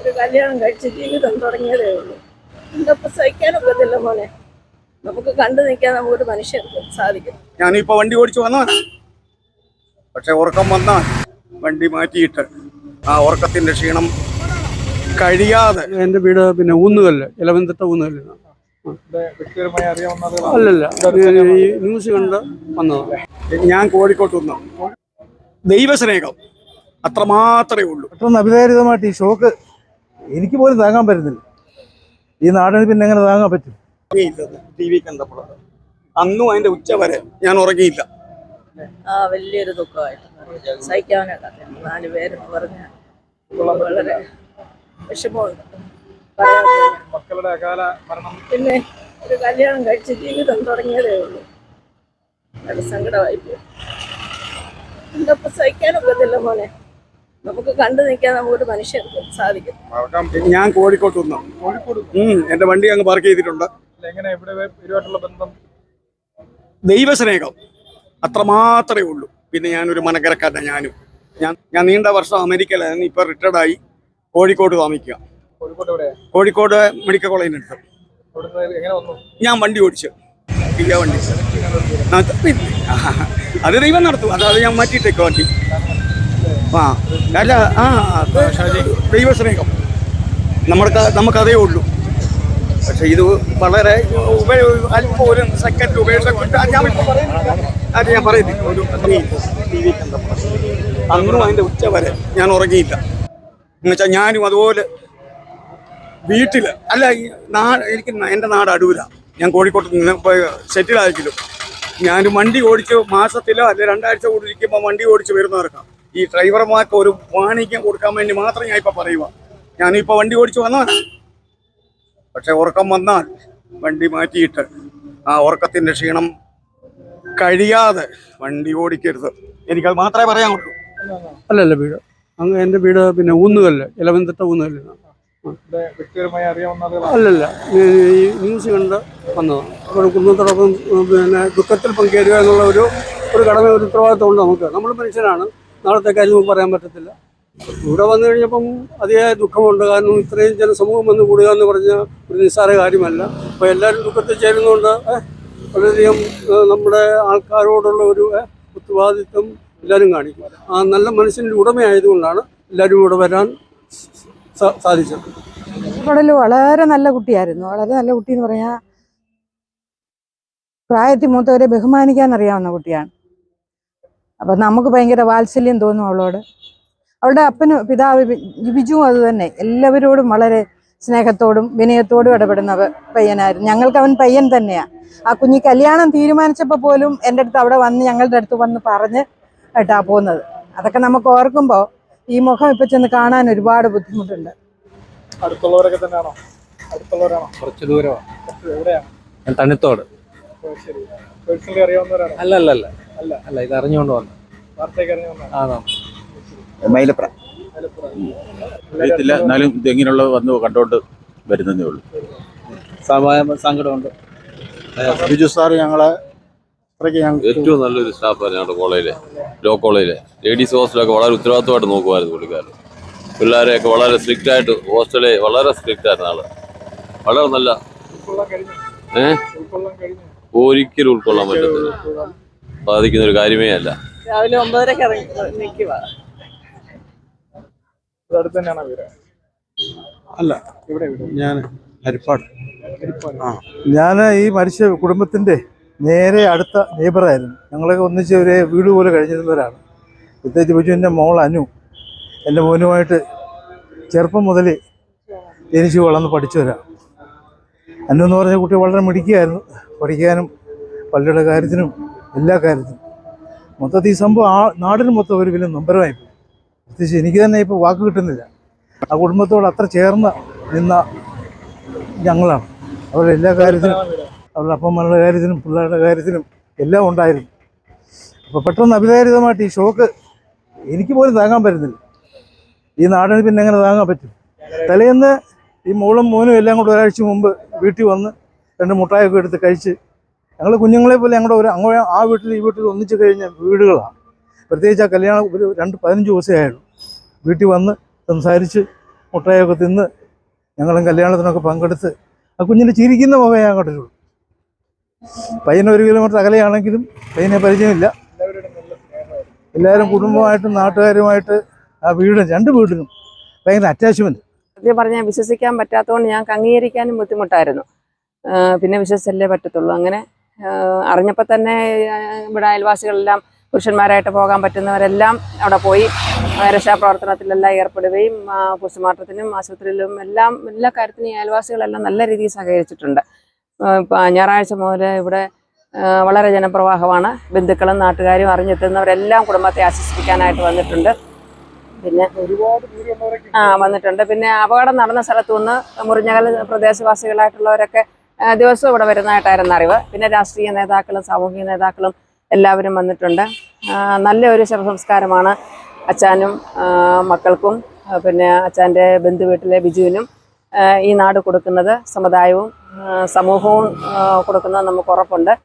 ഒരു കല്യാണം കഴിച്ച് ജീവിതം തുടങ്ങിയതേ ഉള്ളൂ. എന്തപ്പോൾ സഹിക്കാനൊക്കത്തില്ല മോനെ. നമുക്ക് കണ്ടു നിൽക്കാൻ നമുക്കൊരു മനുഷ്യർക്ക് സാധിക്കും. ഞാനിപ്പോ വണ്ടി ഓടിച്ചു വന്ന? പക്ഷെ ഉറക്കം വന്ന വണ്ടി മാറ്റിയിട്ട്. ആ ഉറക്കത്തിന്റെ ക്ഷീണം കഴിയാതെ. എന്റെ വീട് പിന്നെ ഊന്നുകല്ല് ഇലവൻതിട്ട ഊന്നുകല്ല്. വ്യക്തിപരമായി അറിയാവുന്ന ആളുകളാണ് അല്ലല്ല ഈ ന്യൂസ് കണ്ട് വന്നതാണ് ഞാൻ കോഴിക്കോട്ട് വന്നു. ദൈവസ്നേഹം അത്രമാത്രമേ ഉള്ളൂ. പെട്ടെന്ന് അഭിതാരിതമായിട്ട് ഈ ഷോക്ക് എനിക്ക് പോലും താങ്ങാൻ പറ്റുന്നില്ല. ഈ നാടിന് പിന്നെ എങ്ങനെ താങ്ങാൻ പറ്റും? ടി വി കണ്ടപ്പോൾ. അന്നും അതിന്റെ ഉച്ച വരെ ഞാൻ ഉറങ്ങിയില്ല. ആ വലിയൊരു ദുഃഖമായിട്ട് സഹിക്കാനൊക്കത്തില്ല നാല് പേരെന്ന് പറഞ്ഞാൽ വളരെ വിഷമമുണ്ട്. പറയാൻ വയ്യ. മക്കളുടെ അകാല മരണം. പിന്നെ ഒരു കല്യാണം കഴിച്ച് ജീവിതം തുടങ്ങിയതേ ഉള്ളൂ. വളരെ സങ്കടമായി പോയി സഹിക്കാനൊക്കത്തില്ല മോനെ? നമുക്ക് കണ്ടു നിൽക്കാൻ നമുക്കൊരു മനുഷ്യർക്ക് സാധിക്കും. ഞാൻ കോഴിക്കോട്ട് വന്നു കോഴിക്കോട്. എന്റെ വണ്ടി അങ്ങ് പാർക്ക് ചെയ്തിട്ടുണ്ട്. എങ്ങനെ? ഇവിടെ ഇവരുമായിട്ടുള്ള ബന്ധം? ദൈവസ്നേഹം. അത്രമാത്രമേ ഉള്ളൂ. പിന്നെ ഞാനൊരു മനക്കരക്കാരനാണ് ഞാനും. ഞാൻ ഞാൻ നീണ്ട വർഷം അമേരിക്കയിലായിരുന്നു ഇപ്പൊ റിട്ടയർഡ് ആയി. കോഴിക്കോട് താമസിക്കുക. കോഴിക്കോട് എവിടെ കോഴിക്കോട് മെഡിക്കൽ കോളേജിനടുത്ത് ഇവിടുന്ന് എങ്ങനെ വന്നു? ഞാൻ വണ്ടി ഓടിച്ചു. വണ്ടി. അത് ദൈവം നടത്തും. അതായത് ഞാൻ മാറ്റിയിട്ടേക്കോ വണ്ടി. ആ. അല്ല ആ ദൈവസ്നേഹം നമ്മൾക്ക് നമുക്കതേ ഉള്ളൂ. പക്ഷെ ഇത് വളരെ അല്പം ഒരു സെക്കൻഡ് ഉപേക്ഷ. അത് ഞാൻ പറയുന്നില്ല ഒരു കണ്ടപ്പോൾ. അന്നും അതിന്റെ ഉച്ച വരെ ഞാൻ ഉറങ്ങിയില്ല. എന്നുവെച്ചാൽ ഞാനും അതുപോലെ വീട്ടിൽ അല്ല എനിക്ക് എന്റെ നാട് അടൂര. ഞാൻ കോഴിക്കോട്ട് നിന്ന് സെറ്റിൽ ആയിരിക്കും ഞാൻ വണ്ടി ഓടിച്ച് മാസത്തിലോ അല്ലെ രണ്ടാഴ്ച കൂടി ഇരിക്കുമ്പോൾ വണ്ടി ഓടിച്ച് വരുന്നവർക്കാ. ഈ ഡ്രൈവർമാർക്ക് ഒരു വാണിജ്യം കൊടുക്കാൻ വേണ്ടി മാത്രം ഞാൻ ഇപ്പൊ പറയുക. ഞാനിപ്പോ വണ്ടി ഓടിച്ചു വന്നവനാ പക്ഷെ ഉറക്കം വന്നാൽ വണ്ടി മാറ്റിയിട്ട് ആ ഉറക്കത്തിന്റെ ക്ഷീണം കഴിയാതെ വണ്ടി ഓടിക്കരുത്. എനിക്കത് മാത്രമേ പറയാൻ പറ്റൂ. അല്ലല്ല വീട്. അങ്ങ് എന്റെ വീട് പിന്നെ ഊന്നുകല്ല് ഇലവൻതിട്ട ഊന്നുകല്ല. അല്ലല്ല ഈ ന്യൂസ് കണ്ട് വന്നതാണ്. അപ്പോൾ കുടുംബത്തോടൊപ്പം പിന്നെ ദുഃഖത്തിൽ പങ്കേരുക എന്നുള്ള ഒരു ഒരു കടമ ഒരു ഉത്തരവാദിത്വം ഉണ്ട് നമുക്ക്. നമ്മൾ മനുഷ്യരാണ്. നാളത്തെ കാര്യം പറയാൻ പറ്റത്തില്ല. ഇവിടെ വന്നു കഴിഞ്ഞപ്പം അതിയായ ദുഃഖമുണ്ട്. കാരണം ഇത്രയും ജനസമൂഹം വന്ന് കൂടുക എന്ന് പറഞ്ഞ ഒരു നിസ്സാര കാര്യമല്ല. അപ്പോൾ എല്ലാവരും ദുഃഖത്തിൽ ചേരുന്നുണ്ട് വളരെയധികം നമ്മുടെ ആൾക്കാരോടുള്ള ഒരു ഉത്തരവാദിത്വം എല്ലാവരും കാണിക്കും. ആ നല്ല മനുഷ്യന്റെ ഉടമയായതുകൊണ്ടാണ് എല്ലാവരും ഇവിടെ വരാൻ സാധിച്ചത്. ഇവിടെ വളരെ നല്ല കുട്ടിയായിരുന്നു. വളരെ നല്ല കുട്ടി എന്ന് പറഞ്ഞാൽ പ്രായത്തിൽ മൂത്തവരെ ബഹുമാനിക്കാൻ അറിയാവുന്ന കുട്ടിയാണ്. അപ്പൊ നമുക്ക് ഭയങ്കര വാത്സല്യം തോന്നും അവളോട്. അവളുടെ അപ്പനും പിതാവ് ബിജുവും അത് തന്നെ. എല്ലാവരോടും വളരെ സ്നേഹത്തോടും വിനയത്തോടും ഇടപെടുന്ന പയ്യനായിരുന്നു. ഞങ്ങൾക്ക് അവൻ പയ്യൻ തന്നെയാണ് ആ കുഞ്ഞി കല്യാണം തീരുമാനിച്ചപ്പോൾ പോലും എന്റെ അടുത്ത് അവിടെ വന്ന് ഞങ്ങളുടെ അടുത്ത് വന്ന് പറഞ്ഞ് കേട്ടാ പോകുന്നത് അതൊക്കെ നമുക്ക് ഓർക്കുമ്പോൾ ഈ മുഖം ഇപ്പം ചെന്ന് കാണാൻ ഒരുപാട് ബുദ്ധിമുട്ടുണ്ട്. അടുത്തുള്ളവരൊക്കെ തന്നെയാണോ? അടുത്തുള്ളവരാണോ? കുറച്ച് ദൂരമാണ് കുറച്ച് എവിടെയാണ് ഞാൻ തണിത്തോട്. ഓ, ശരി. പേഴ്സണലി അറിയാവുന്നവരാണോ? അല്ല അല്ല അല്ല. അല്ല. അല്ല ഇത് അറിഞ്ഞുകൊണ്ട് വന്നു വാർത്തയൊക്കെ അറിയാവുന്നതാണ് ആണോ? മൈലപ്ര. അറിയത്തില്ല. എന്നാലും ഇതെങ്ങനെയുള്ള വന്ന് കണ്ടോണ്ട് വരുന്നതേ ഉള്ളൂ. സമയം സങ്കടമുണ്ട്. ബിജു സാർ ഞങ്ങളെ അത്രയ്ക്ക് ഞങ്ങൾ ഏറ്റവും നല്ലൊരു സ്റ്റാഫാണ് ഞങ്ങളുടെ കോളേജിലെ ലോ കോളേജിലെ. ലേഡീസ് ഹോസ്റ്റലൊക്കെ വളരെ ഉത്തരവാദിത്തമായിട്ട് നോക്കുമായിരുന്നു പുള്ളിക്കാരൻ. പിള്ളേരെയൊക്കെ വളരെ സ്ട്രിക്റ്റ് ആയിട്ട് ഹോസ്റ്റലേ വളരെ സ്ട്രിക്റ്റ് ആയിരുന്നു ആൾ. വളരെ നല്ല ഏഹ് കഴിഞ്ഞു. ഒരിക്കലും ഉൾക്കൊള്ളാൻ പറ്റത്തില്ല. ബാധിക്കുന്ന ഒരു കാര്യമേ അല്ല. രാവിലെ ഒമ്പതരക്ക് ഇറങ്ങി നിൽക്കുക. ഇത് അടുത്ത് തന്നെയാണോ വീട്? അല്ല ഇവിടെ ഞാൻ ഹരിപ്പാട്. ഞാൻ ഈ മരിച്ച കുടുംബത്തിന്റെ നേരെ അടുത്ത നെയ്ബറായിരുന്നു. ഞങ്ങളൊക്കെ ഒന്നിച്ച് ഒരു വീട് പോലെ കഴിഞ്ഞിരുന്നവരാണ്. പ്രത്യേകിച്ച് ബിജുവിന്റെ മോൾ അനു എന്റെ മോനുമായിട്ട് ചെറുപ്പം മുതൽ ജനിച്ച് വളർന്ന് പഠിച്ചവരാണ്. അനു എന്ന് പറഞ്ഞ കുട്ടി വളരെ മിടുക്കിയായിരുന്നു. പഠിക്കാനും പള്ളിയുടെ കാര്യത്തിനും എല്ലാ കാര്യത്തിനും. മൊത്തത്തിൽ ഈ സംഭവം ആ നാടിന് മൊത്തം ഒരു വലിയ നമ്പരമായി. പ്രത്യേകിച്ച് എനിക്ക് തന്നെ ഇപ്പോൾ വാക്ക് കിട്ടുന്നില്ല. ആ കുടുംബത്തോട് അത്ര ചേർന്ന് നിന്ന ഞങ്ങളാണ്. അവരുടെ എല്ലാ കാര്യത്തിനും അവരുടെ അപ്പന്മാരുടെ കാര്യത്തിനും പിള്ളേരുടെ കാര്യത്തിനും എല്ലാം ഉണ്ടായിരുന്നു. അപ്പോൾ പെട്ടെന്ന് അഭിതാരിതമായിട്ട് ഈ ഷോക്ക് എനിക്ക് പോലും താങ്ങാൻ പറ്റുന്നില്ല. ഈ നാടിന് പിന്നെ എങ്ങനെ താങ്ങാൻ പറ്റും? തലേന്ന് ഈ മോളും മോനും എല്ലാം കൂടെ ഒരാഴ്ച മുമ്പ് വീട്ടിൽ വന്ന് രണ്ട് മുട്ടായൊക്കെ എടുത്ത് കഴിച്ച് ഞങ്ങൾ കുഞ്ഞുങ്ങളെ പോലെ ഞങ്ങളുടെ ഒരു അങ്ങോ ആ വീട്ടിൽ ഈ വീട്ടിൽ ഒന്നിച്ച് കഴിഞ്ഞ വീടുകളാണ്. പ്രത്യേകിച്ച് ആ കല്യാണം ഒരു രണ്ട് പതിനഞ്ച് ദിവസമേ ആയുള്ളൂ. വീട്ടിൽ വന്ന് സംസാരിച്ച് മുട്ടായൊക്കെ തിന്ന് ഞങ്ങളും കല്യാണത്തിനൊക്കെ പങ്കെടുത്ത് ആ കുഞ്ഞിന്റെ ചിരിക്കുന്ന മുഖം ഞാൻ കണ്ടിട്ടുള്ളൂ പയ്യൻ ഒരു കിലോമീറ്റർ അകലെയാണെങ്കിലും പയ്യനെ പരിചയമില്ല. എല്ലാവരും കുടുംബമായിട്ടും നാട്ടുകാരുമായിട്ട് ആ വീടും രണ്ട് വീടിനും ഭയങ്കര അറ്റാച്ച്മെന്റ് സത്യം പറഞ്ഞാൽ വിശ്വസിക്കാൻ പറ്റാത്തതുകൊണ്ട് ഞങ്ങൾക്ക് അംഗീകരിക്കാനും ബുദ്ധിമുട്ടായിരുന്നു. പിന്നെ വിശ്വസിച്ചല്ലേ പറ്റത്തുള്ളൂ. അങ്ങനെ അറിഞ്ഞപ്പോൾ തന്നെ ഇവിടെ അയൽവാസികളെല്ലാം പുരുഷന്മാരായിട്ട് പോകാൻ പറ്റുന്നവരെല്ലാം അവിടെ പോയി. രക്ഷാപ്രവർത്തനത്തിലെല്ലാം ഏർപ്പെടുകയും പോസ്റ്റ്മോർട്ടത്തിനും ആശുപത്രിയിലും എല്ലാം എല്ലാ കാര്യത്തിനും അയൽവാസികളെല്ലാം നല്ല രീതിയിൽ സഹകരിച്ചിട്ടുണ്ട്. ഞായറാഴ്ച മുതൽ ഇവിടെ വളരെ ജനപ്രവാഹമാണ്. ബന്ധുക്കളും നാട്ടുകാരും അറിഞ്ഞെത്തുന്നവരെല്ലാം കുടുംബത്തെ ആശ്വസിപ്പിക്കാനായിട്ട് വന്നിട്ടുണ്ട്. പിന്നെ ആ വന്നിട്ടുണ്ട്. പിന്നെ അപകടം നടന്ന സ്ഥലത്തു നിന്ന് മുറിഞ്ഞകൽ പ്രദേശവാസികളായിട്ടുള്ളവരൊക്കെ ദിവസവും ഇവിടെ വരുന്നതായിട്ടായിരുന്നു അറിവ്. പിന്നെ രാഷ്ട്രീയ നേതാക്കളും സാമൂഹിക നേതാക്കളും എല്ലാവരും വന്നിട്ടുണ്ട്. നല്ല നല്ലൊരു ശവസംസ്കാരമാണ് അച്ചാനും മക്കൾക്കും പിന്നെ അച്ചാന്റെ ബന്ധു വീട്ടിലെ ബിജുവിനും ഈ നാട് കൊടുക്കുന്നത് സമുദായവും സമൂഹവും കൊടുക്കുന്നത് നമുക്ക് ഉറപ്പുണ്ട്.